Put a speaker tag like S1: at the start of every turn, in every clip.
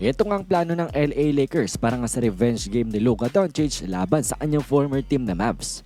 S1: Ito nga ang plano ng LA Lakers para nga sa revenge game ni Luka Doncic laban sa kanyang former team na Mavs.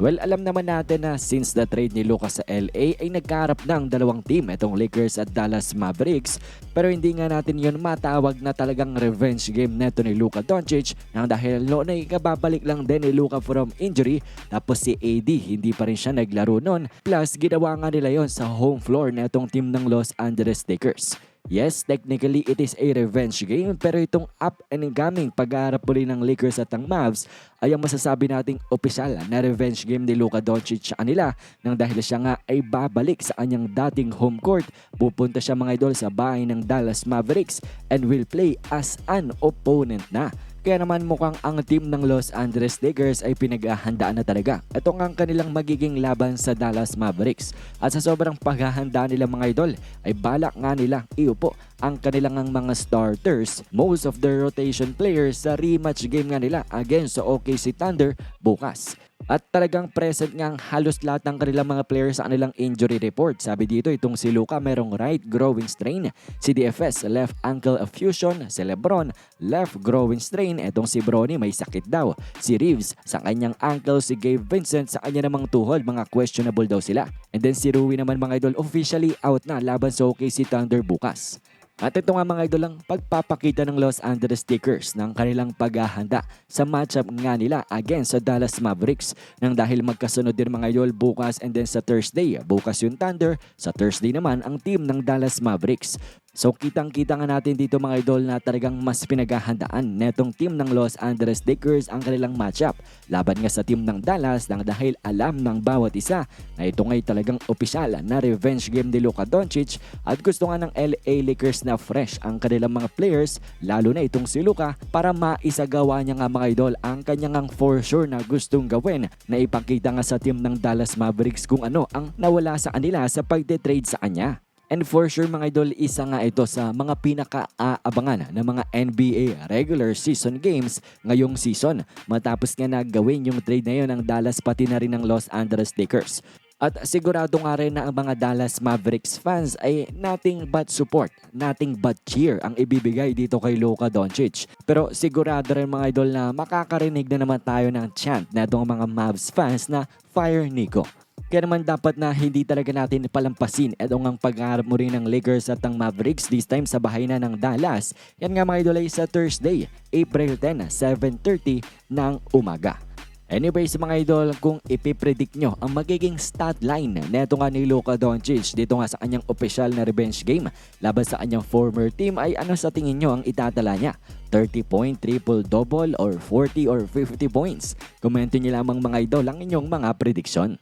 S1: Well, alam naman natin na since the trade ni Luka sa LA ay nagkaharap ng dalawang team, itong Lakers at Dallas Mavericks. Pero hindi nga natin yon matawag na talagang revenge game neto ni Luka Doncic nang dahil noon ay kababalik lang din ni Luka from injury tapos si AD hindi pa rin siya naglaro noon. Plus, ginawa nga nila yon sa home floor netong team ng Los Angeles Lakers. Yes, technically it is a revenge game pero itong up and coming pag-aarap muli ng Lakers at ang Mavs ay ang masasabi nating opisyal na revenge game ni Luka Doncic sa kanila nang dahil siya nga ay babalik sa kanyang dating home court. Pupunta siya mga idol sa bahay ng Dallas Mavericks and will play as an opponent na. Kaya naman mukhang ang team ng Los Angeles Lakers ay pinaghahandaan na talaga. Ito nga ang kanilang magiging laban sa Dallas Mavericks. At sa sobrang paghahanda nila mga idol, ay balak nga nila iupo ang kanilang ang mga starters, most of their rotation players sa rematch game nga nila against sa OKC Thunder bukas. At talagang present nga ang halos lahat ng kanilang mga players sa kanilang injury report. Sabi dito itong si Luka merong right growing strain, si DFS left ankle effusion, si Lebron left growing strain, etong si Bronny may sakit daw. Si Reeves sa kanyang ankle, si Gabe Vincent sa kanya namang tuhod, mga questionable daw sila. And then si Rui naman mga idol officially out na laban sa OKC Thunder bukas. At ito nga mga idol ang pagpapakita ng Los Angeles Lakers ng kanilang paghahanda sa matchup nga nila against sa Dallas Mavericks nang dahil magkasunod din mga idol bukas and then sa Thursday. Bukas yung Thunder, sa Thursday naman ang team ng Dallas Mavericks. So kitang-kita nga natin dito mga idol na talagang mas pinaghahandaan netong team ng Los Angeles Lakers ang kanilang matchup. Laban nga sa team ng Dallas nang dahil alam ng bawat isa na ito nga'y talagang opisyal na revenge game ni Luka Doncic at gusto nga ng LA Lakers na fresh ang kanilang mga players lalo na itong si Luka para maisagawa niya nga mga idol ang kanyang ang for sure na gustong gawin na ipakita nga sa team ng Dallas Mavericks kung ano ang nawala sa kanila sa pagde-trade sa kanya. And for sure mga idol, isa nga ito sa mga pinaka-aabangan ng mga NBA regular season games ngayong season. Matapos nga nagawin yung trade na yun ng Dallas pati na rin ng Los Angeles Lakers. At sigurado nga rin na ang mga Dallas Mavericks fans ay nothing but support, nothing but cheer ang ibibigay dito kay Luka Doncic. Pero sigurado rin mga idol na makakarinig na naman tayo ng chant na itong mga Mavs fans na Fire Nico. Kaya naman dapat na hindi talaga natin palampasin itong ang pag-aarap mo rin ng Lakers at ng Mavericks this time sa bahay na ng Dallas. Yan nga mga idol ay sa Thursday, April 10, 7.30 ng umaga. Anyways mga idol, kung ipipredict nyo ang magiging stat line neto nga ni Luka Doncic dito nga sa kanyang official na revenge game laban sa kanyang former team ay ano sa tingin nyo ang itatala niya? 30 point triple double or 40 or 50 points? Komento nyo lamang mga idol ang inyong mga prediction.